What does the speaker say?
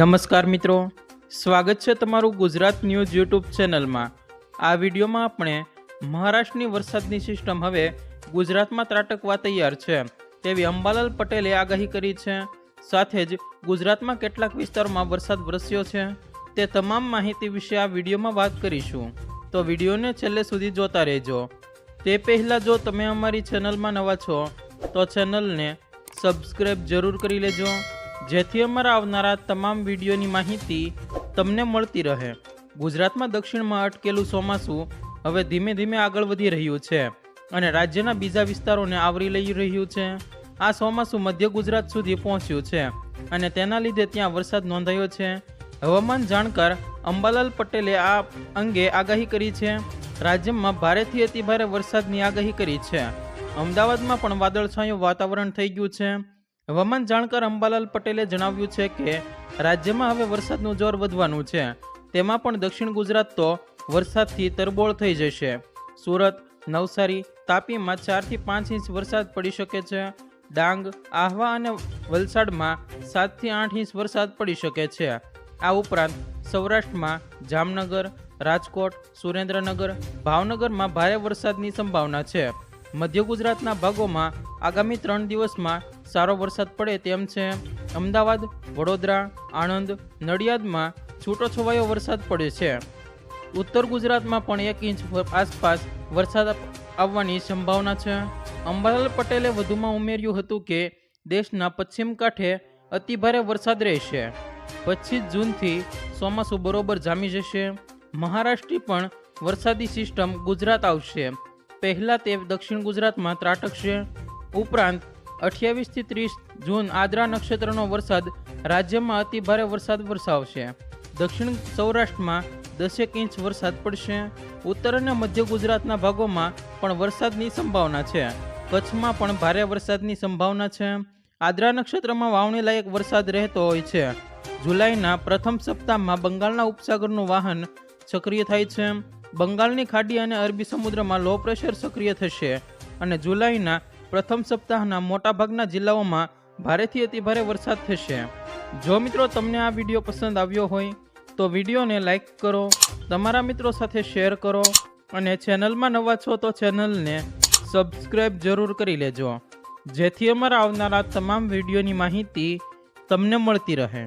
નમસ્કાર મિત્રો. સ્વાગત છે તમારું ગુજરાત ન્યૂઝ યુટ્યુબ ચેનલમાં. આ વિડીયોમાં આપણે મહારાષ્ટ્રની વરસાદની સિસ્ટમ હવે ગુજરાતમાં ત્રાટકવા તૈયાર છે. તેવી અંબાલાલ પટેલે આગાહી કરી છે. સાથે જ ગુજરાતમાં કેટલાક વિસ્તારોમાં વરસાદ વરસ્યો છે. તે તમામ માહિતી વિશે આ વિડીયોમાં વાત કરીશું. તો વિડીયોને છેલ્લે સુધી જોતા રહેજો. તે પહેલાં જો તમે અમારી ચેનલમાં નવા છો, તો ચેનલને સબસ્ક્રાઈબ જરૂર કરી લેજો. જેથી અમારા આવનારા તમામ વિડીયોની માહિતી તમને મળતી રહે. ગુજરાતમાં દક્ષિણમાં અટકેલું ચોમાસું હવે ધીમે ધીમે આગળ વધી રહ્યું છે અને રાજ્યના બીજા વિસ્તારોને આવરી લઈ રહ્યું છે. આ ચોમાસું મધ્ય ગુજરાત સુધી પહોંચ્યું છે અને તેના લીધે ત્યાં વરસાદ નોંધાયો છે. હવામાન જાણકાર અંબાલાલ પટેલે આ અંગે આગાહી કરી છે. રાજ્યમાં ભારેથી અતિભારે વરસાદની આગાહી કરી છે. અમદાવાદમાં પણ વાદળછાયું વાતાવરણ થઈ ગયું છે. હવામાન જાણકાર અંબાલાલ પટેલે જણાવ્યું છે કે, રાજ્યમાં હવે વરસાદનું જોર વધવાનું છે. તેમાં પણ દક્ષિણ ગુજરાત તો વરસાદથી તરબોળ થઈ જશે. સુરત, નવસારી, તાપીમાં ચારથી પાંચ ઇંચ વરસાદ પડી શકે છે. ડાંગ, આહવા અને વલસાડમાં સાતથી આઠ ઇંચ વરસાદ પડી શકે છે. આ ઉપરાંત સૌરાષ્ટ્રમાં જામનગર, રાજકોટ, સુરેન્દ્રનગર, ભાવનગરમાં ભારે વરસાદની સંભાવના છે. મધ્ય ગુજરાતના ભાગોમાં આગામી ત્રણ દિવસમાં સારો વરસાદ પડે તેમ છે. અમદાવાદ, વડોદરા, આણંદ, નડિયાદમાં છૂટોછવાયો વરસાદ પડે છે. ઉત્તર ગુજરાતમાં પણ એક ઇંચ આસપાસ વરસાદ આવવાની સંભાવના છે. અંબાલાલ પટેલે વધુમાં ઉમેર્યું હતું કે દેશના પશ્ચિમ કાંઠે અતિભારે વરસાદ રહેશે. પચીસ જૂનથી ચોમાસું બરોબર જામી જશે. મહારાષ્ટ્રી પણ વરસાદી સિસ્ટમ ગુજરાત આવશે. પહેલાં તે દક્ષિણ ગુજરાતમાં ત્રાટકશે ઉપરાંત, અઠ્યાવીસથી ત્રીસ જૂન આદ્રા નક્ષત્રનો વરસાદ રાજ્યમાં અતિભારે વરસાદ વરસાવશે. દક્ષિણ સૌરાષ્ટ્રમાં દસેક ઇંચ વરસાદ પડશે. ઉત્તર અને મધ્ય ગુજરાતના ભાગોમાં પણ વરસાદની સંભાવના છે. કચ્છમાં પણ ભારે વરસાદની સંભાવના છે. આદ્રા નક્ષત્રમાં વાવણી લાયક વરસાદ રહેતો હોય છે. જુલાઈના પ્રથમ સપ્તાહમાં બંગાળના ઉપસાગરનું વાહન સક્રિય થાય છે. બંગાળની ખાડી અને અરબી સમુદ્રમાં લો પ્રેશર સક્રિય થશે અને જુલાઈના પ્રથમ સપ્તાહના મોટાભાગના જિલ્લાઓમાં ભારેથી અતિભારે વરસાદ થશે. જો મિત્રો તમને આ વીડિયો પસંદ આવ્યો હોય, તો વિડીયોને લાઇક કરો, તમારા મિત્રો સાથે શેર કરો અને ચેનલમાં નવા છો તો ચેનલને સબસ્ક્રાઈબ જરૂર કરી લેજો. જેથી અમારા આવનારા તમામ વિડીયોની માહિતી તમને મળતી રહે.